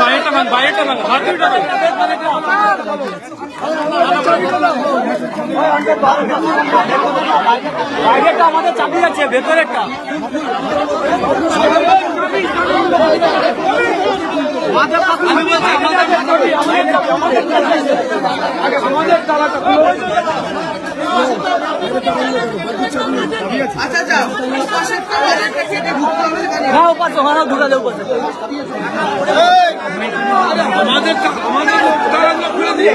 বাইরেটা ভাঙ বাইরেটা ভাঙ হাতুড়িটা ভাঙ বাইরেটা আমাদের ভেতরেরটা আমাদের চাপিয়েছে। আমাদের তালাটা খুলো। আচ্ছা আচ্ছা ঢুকতে হবে উপাসে উপাসে আমাদের আমাদের দাঁড়ানো খুলে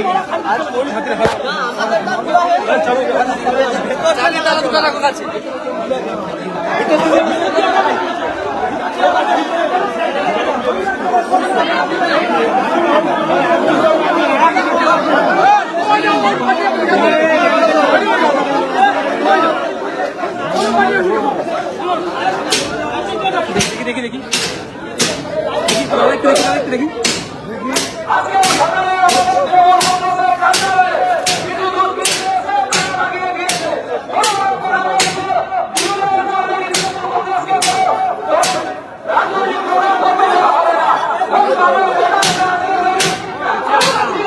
দিয়ে চাবি তালা দুটো রাখো কাছে দেখি দেখি দেখি দেখি দাদা একটু দেখি দাদা একটু দেখি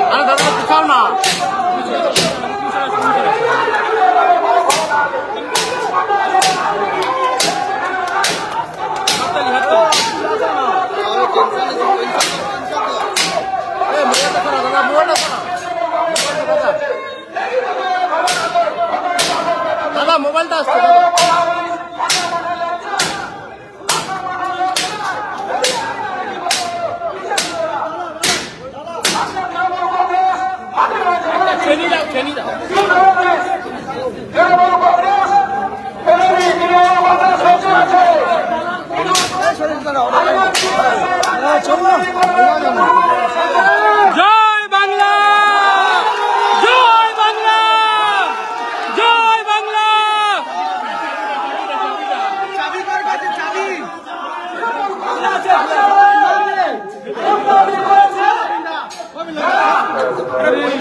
আরে দাদা পিছাও না হাততালি হাততালি দাদা মোবাইলটা আসছে। জয় বাংলা জয় বাংলা জয় বাংলা চাবি কার কাছে চাবি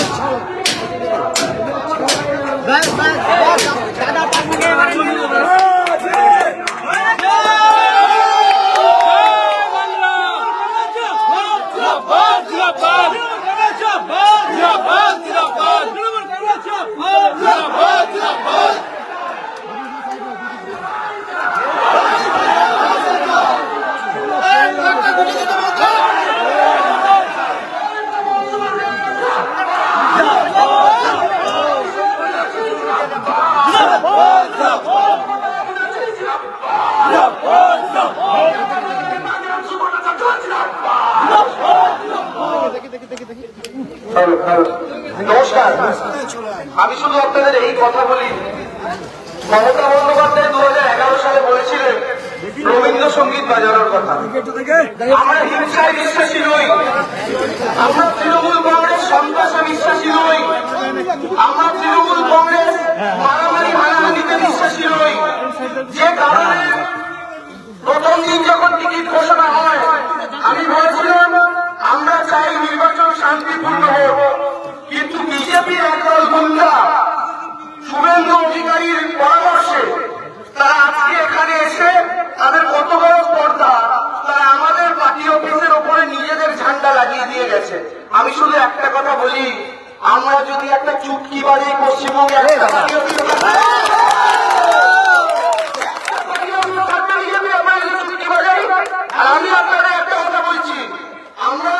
Oh, রবীন্দ্রসঙ্গীত বাজানোর কথা। হিংসায় বিশ্বাসী নই। আমরা তৃণমূল কংগ্রেস, সন্ত্রাসে বিশ্বাসী নই। আমরা তৃণমূল কংগ্রেস মারামারি, হানাহানিতে বিশ্বাসী নই। যে কারণে প্রথম দিন যখন টিকিট ঘোষণা হয়, আমি বলেছিলাম, আমরা চাই নির্বাচন শান্তিপূর্ণ হোক কিন্তু বিজেপির একদল গুন্ডা শুভেন্দু অধিকারীর পরামর্শে তারা আজকে এখানে এসে তাদের কত বড় স্পর্ধা তারা আমাদের পার্টি অফিসের ওপরে নিজেদের ঝান্ডা লাগিয়ে দিয়ে গেছে আমি শুধু একটা কথা বলি আমরা যদি একটা চুটকি বাড়ি পশ্চিমবঙ্গে একটা party office থাকে, আর আমি আপনাদের একটা কথা বলছি আমরা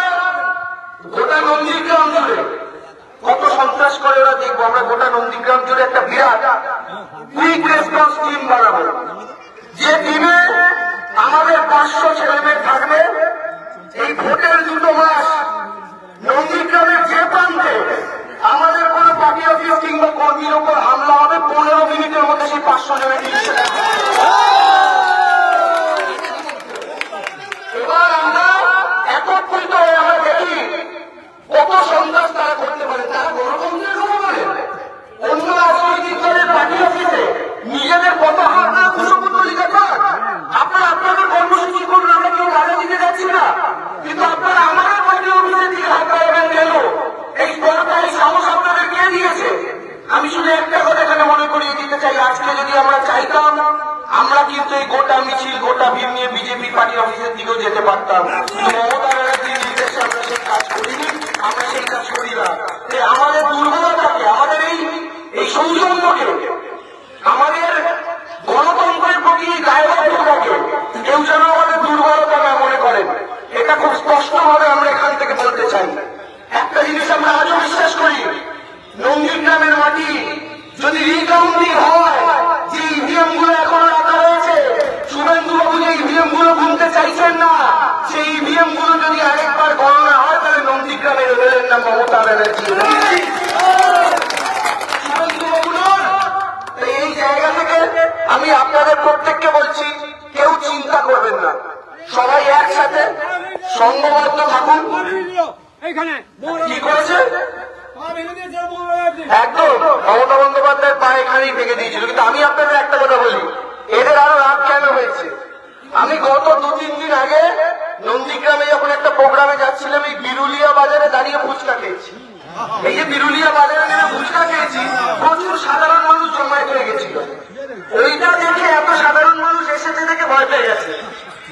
গোটা নন্দীগ্রাম জুড়ে কত সন্ত্রাস বিশ্বাস করে ওরা দেখব আমরা গোটা নন্দীগ্রাম জুড়ে একটা বিরাট কুইক রেসপন্স টিম বানাবো যে টিমে আমাদের পাঁচশো ছেলে মেয়ে থাকবে এই ভোটের দুটো মাস নন্দীগ্রামের যে প্রান্তে আমাদের কোনো পার্টি অফিস কিংবা কর্মীর উপর হামলা হবে পনেরো মিনিটের মধ্যে সেই পাঁচশো জনের ডিসিশন এবার আমরা একত্রিত হয়ে আমরা দেখি কত সন্ত্রাস তারা করতে পারে তারা গণতন্ত্রের কথা বলে অন্য রাজনৈতিক দলের পার্টি অফিসে নিজেদের কত হাত না কুশপুত্র লিখে খান আপনারা আপনাদের কর্মসূচি করুন আমরা কেউ বাধা দিতে যাচ্ছি না কিন্তু আপনারা আমাদের পার্টি অফিসের দিকে হাত বাড়াবেন কেন এই সরকারি সাহস আপনাদের কে দিয়েছে আমি শুধু একটা কথা এখানে মনে করিয়ে দিতে চাই আজকে যদি আমরা চাইতাম আমরা কিন্তু এই গোটা মিছিল গোটা ভিড় নিয়ে বিজেপি পার্টি অফিসের দিকেও যেতে পারতাম কিন্তু মমতা ব্যানার্জির নির্দেশে আমরা সেই কাজ করিনি আমরা সেই কাজ করি না যে আমাদের দুর্বলতাকে আমাদের এই এই সৌজন্যকে আমাদের গণতন্ত্রের প্রতি দায়বদ্ধতাকে কেউ যেন আমাদের দুর্বলতা না মনে করেন এটা খুব স্পষ্টভাবে আমরা এখান থেকে বলতে চাই একটা জিনিস আমরা আজও বিশ্বাস করি নন্দীগ্রামের মাটি যদি রিকাউন্টিং হয় যে ইভিএমগুলো এখনও রাখা রয়েছে শুভেন্দু বাবু যে ইভিএমগুলো গুনতে চাইছেন না সেই ইভিএমগুলো যদি আরেকবার গণনা হয় তাহলে নন্দীগ্রামের এমএলএর নাম মমতা ব্যানার্জি এই আমি আপনাদের প্রত্যেককে বলছি, কেউ চিন্তা করবেন না। সবাই একসাথে সংঘবদ্ধ থাকুন। কি করেছে? একদম, মমতা বন্দ্যোপাধ্যায় পা এখানেই ভেঙে দিয়েছিল, কিন্তু আমি আপনাদের একটা কথা বলি, এদের আরও রাগ কেন হয়েছে? আমি গত দু তিন দিন আগে নন্দীগ্রামে যখন একটা প্রোগ্রামে যাচ্ছিলাম, এই বিরুলিয়া বাজারে দাঁড়িয়ে ফুচকা খেয়েছি। এই যে বিরুলিয়া বাজারে নেমে ফুচকা খেয়েছি, প্রচুর সাধারণ মানুষ জমায়েত হয়ে গেছিল। ওইটা দেখে এত সাধারণ মানুষ এসেছে দেখে ভয় পেয়ে গেছে।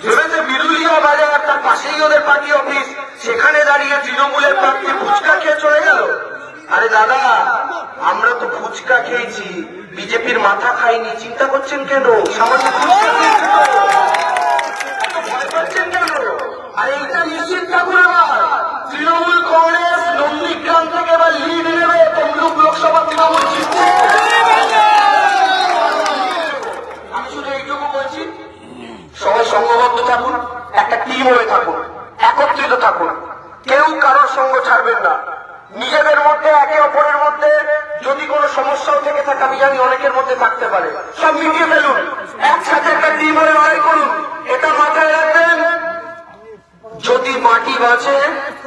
ভেবেছে বিরুলিয়া বাজার তার পাশেই ওদের পার্টি অফিস, সেখানে দাঁড়িয়ে তৃণমূলের প্রার্থী ফুচকা খেয়ে চলে গেল। আরে দাদা, আমরা তো ফুচকা খেয়েছি, বিজেপির মাথা খাইনি, চিন্তা করছেন কেন? সামান্য ফুচকা খেয়েছি তো। এত ভয় পাচ্ছেন কেন আর এইটা নিশ্চিত থাকুন আমার তৃণমূল কংগ্রেস নন্দীগ্রাম থেকে এবার লিড নেবে তমলুক লোকসভা তৃণমূল জিতছে আমি শুধু এইটুকু বলছি সবাই সংঘবদ্ধ থাকুন টিম হয়ে থাকুন, একত্রিত থাকুন। কেউ কারোর সঙ্গ ছাড়বেন না। নিজেদের মধ্যে, একে অপরের মধ্যে যদি কোনো সমস্যাও থেকে থাকে, আমি জানি অনেকের মধ্যে থাকতে পারে। সব মিটিয়ে ফেলুন। একসাথে একটা টিম হয়ে লড়াই করুন। এটা মাথায় রাখবেন। যদি মাটি বাঁচে,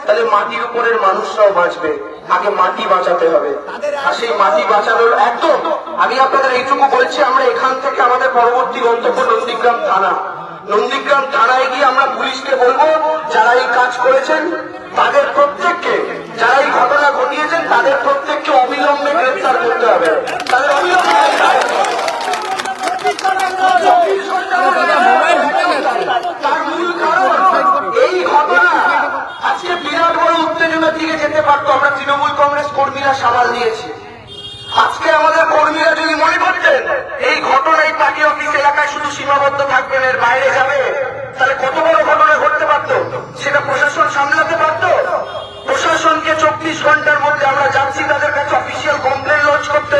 তাহলে মাটির উপরের মানুষরাও বাঁচবে। আগে মাটি বাঁচাতে হবে। আর সেই মাটি বাঁচানোর একদম, আমি আপনাদের এইটুকু বলছি, আমরা এখান থেকে আমাদের পরবর্তী গন্তব্য নন্দীগ্রাম থানা। নন্দীগ্রাম থানায় গিয়ে আমরা পুলিশকে বলব, যারা এই কাজ করেছেন, তাদের প্রত্যেককে, যারা এই ঘটনা ঘটিয়েছেন, তাদের প্রত্যেককে অবিলম্বে গ্রেফতার করতে হবে। তাদের অবিলম্বে আমরা তৃণমূল কংগ্রেস কর্মীরা সামাল দিয়েছি। আজকে করতেন এই ঘটনা এই পার্টি অফিস এলাকায় শুধু সীমাবদ্ধ থাকবেন এর বাইরে যাবে। তাহলে কত বড় ঘটনা ঘটতে পারতো? সেটা প্রশাসন সামলাতে পারতো? প্রশাসনকে চব্বিশ ঘণ্টার মধ্যে আমরা যাচ্ছি তাদের কাছে অফিসিয়াল কমপ্লেন লঞ্চ করতে।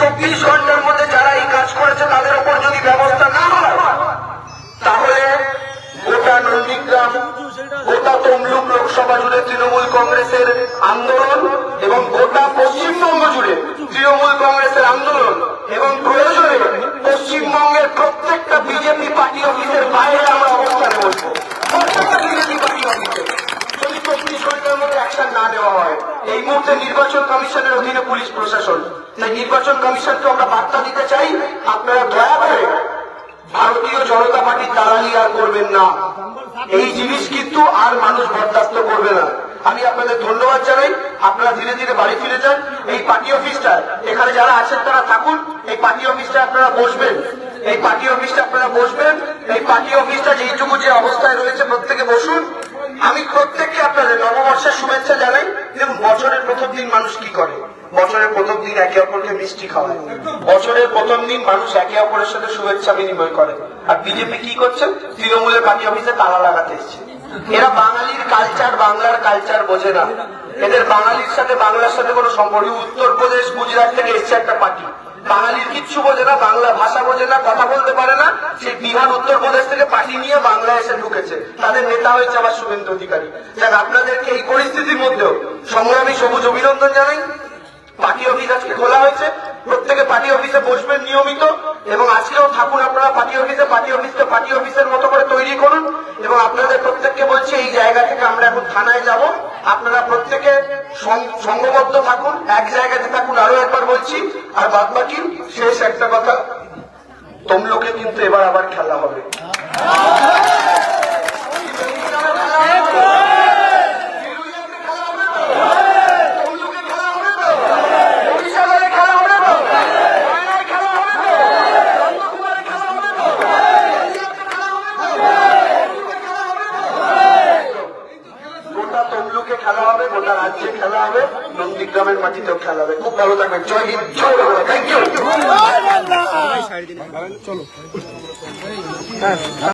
চব্বিশ ঘণ্টার মধ্যে যারা এই কাজ করেছে, তাদের উপর যদি ব্যবস্থা না হয়, তাহলে গোটা নন্দীগ্রাম, গোটা তমলুক লোকসভা জুড়ে তৃণমূল কংগ্রেসের আন্দোলন এবং গোটা পশ্চিমবঙ্গ জুড়ে তৃণমূল কংগ্রেসের আন্দোলন এবং প্রয়োজনে পশ্চিমবঙ্গের প্রত্যেকটা বিজেপি পার্টি অফিসের বাইরে আমরা অবস্থানে বসবো প্রত্যেকটা বিজেপি পার্টি অফিসে যদি চব্বিশ ঘণ্টার মধ্যে অ্যাকশন না নেওয়া হয়, এই মুহূর্তে নির্বাচন কমিশনের অধীনে পুলিশ প্রশাসন। তাই নির্বাচন কমিশনকে আমরা বার্তা দিতে চাই, আপনারা দয়া করে ভারতীয় জনতা পার্টির দালালি আর করবেন না। এই জিনিস কিন্তু আর মানুষ বরদাস্ত করবে না। আমি আপনাদের ধন্যবাদ জানাই। আপনারা ধীরে ধীরে বাড়ি ফিরে যান। এই পার্টি অফিসটা, এখানে যারা আছেন তারা থাকুন। এই পার্টি অফিসটা আপনারা বসবেন। এই পার্টি অফিসটা আপনারা বসবেন। এই পার্টি অফিসটা যেইটুকু যে অবস্থায় রয়েছে প্রত্যেকে বসুন। আমি প্রত্যেককে আপনাদের নববর্ষের শুভেচ্ছা জানাই। এবং বছরের প্রথম দিন মানুষ কি করে? বছরের প্রথম দিন একে অপরকে মিষ্টি খাওয়ায়। বছরের প্রথম দিন মানুষ একে অপরের সাথে শুভেচ্ছা বিনিময় করে। আর বিজেপি কি করছে? তৃণমূলের পার্টি অফিসে তালা লাগাতে এসছে। এরা বাঙালির কালচার বাংলার কালচার বোঝে না। এদের বাঙালির সাথে, বাংলার সাথে কোনো সম্পর্ক উত্তরপ্রদেশ গুজরাট থেকে এসছে একটা পার্টি। বাঙালির কিচ্ছু বোঝে না, বাংলা ভাষা বোঝে না, কথা বলতে পারে না। সেই বিহার উত্তরপ্রদেশ থেকে পার্টি নিয়ে বাংলা এসে ঢুকেছে। তাদের নেতা হয়েছে আবার শুভেন্দু অধিকারী। যাক, আপনাদেরকে এই পরিস্থিতির মধ্যেও সংগ্রামী সবুজ অভিনন্দন জানাই। পার্টি অফিস আজকে খোলা হয়েছে। প্রত্যেকে পার্টি অফিসে বসবেন নিয়মিত। এবং আজকেও থাকুন আপনারা পার্টি অফিসে, পার্টি অফিসকে পার্টি অফিসের মতো করে তৈরি করুন এবং আপনাদের প্রত্যেককে বলছি এই জায়গা থেকে আমরা এখন থানায় যাব। আপনারা প্রত্যেকে সংঘবদ্ধ থাকুন। এক জায়গাতে থাকুন। আরও একবার বলছি, আর বাদ বাকি শেষ একটা কথা, তমলুকে কিন্তু এবার আবার খেলা হবে তমলুকে খেলা হবে তো? বরিশালে খেলা হবে তো? ময়নায় খেলা হবে তো? নন্দকুমারে খেলা হবে তো? হলদিয়াতে খেলা হবে তো? তমলুকে খেলা হবে তো? গোটা তমলুকে খেলা হবে গোটা রাজ্যে খেলা হবে নন্দীগ্রামের মাটিতেও খেলা হবে খুব ভালো থাকবেন। জয় হিন্দ জয় বাংলা। Thank you